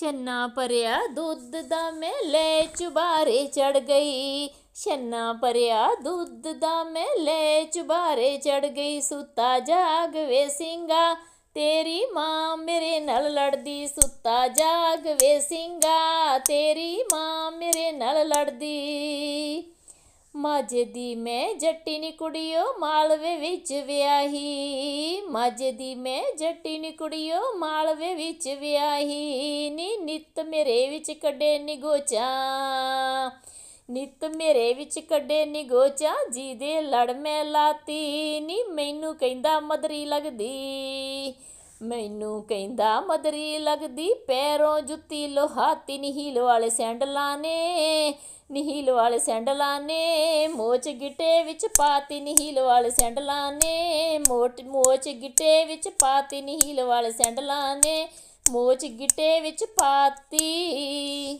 ਛੰਨਾ ਭਰਿਆ ਦੁੱਧ ਦਾ ਮੈਂ ਲੈ ਚੁਬਾਰੇ ਚੜ ਗਈ। ਛੰਨਾ ਭਰਿਆ ਦੁੱਧ ਦਾ ਮੈਂ ਲੈ ਚੁਬਾਰੇ ਚੜ ਗਈ। ਸੁੱਤਾ ਜਾਗ ਵੇ ਸਿੰਘਾ, ਤੇਰੀ ਮਾਂ ਮੇਰੇ ਨਾਲ ਲੜਦੀ। ਸੁੱਤਾ ਜਾਗ ਵੇ ਸਿੰਘਾ, ਤੇਰੀ ਮਾਂ ਮੇਰੇ ਨਾਲ ਲੜਦੀ। ਮਾਝੇ ਦੀ ਮੈਂ ਜੱਟੀ ਨੀ ਕੁੜੀਓ, ਮਾਲਵੇ ਵਿੱਚ ਵਿਆਹੀ। ਮੱਝ ਦੀ ਮੈਂ ਜੱਟੀ ਨੀ ਕੁੜੀਓ, ਮਾਲਵੇ ਵਿੱਚ ਵਿਆਹੀ। ਨੀ, ਨਿਤ ਮੇਰੇ ਵਿੱਚ ਕੱਢੇ ਨਿਗੋਚਾ ਨਿਤ ਮੇਰੇ ਵਿੱਚ ਕੱਢੇ ਨਿਗੋਚਾ ਜੀ ਲੜ ਮੈਂ ਲਾਤੀ। ਨੀ, ਮੈਨੂੰ ਕਹਿੰਦਾ ਮਦਰੀ ਲੱਗਦੀ। ਮੈਨੂੰ ਕਹਿੰਦਾ, ਮਦਰੀ ਲੱਗਦੀ ਪੈਰੋਂ ਜੁੱਤੀ ਲੋਹਾਤੀ ਨਹੀਲ ਵਾਲੇ ਸੈਂਡਲਾਂ ਨੇ ਨਹੀਲ ਵਾਲੇ ਸੈਂਡਲਾਂ ਨੇ, ਮੋਚ ਗਿੱਟੇ ਵਿੱਚ ਪਾਤੀ ਨਿਹੀਲ ਵਾਲੇ ਸੈਂਡਲਾਂ ਨੇ, ਮੋਟ, ਮੋਚ ਗਿੱਟੇ ਵਿੱਚ ਪਾਤੀ ਨਹੀਲ ਵਾਲੇ ਸੈਂਡਲਾਂ ਨੇ, ਮੋਚ ਗਿੱਟੇ ਵਿੱਚ ਪਾਤੀ।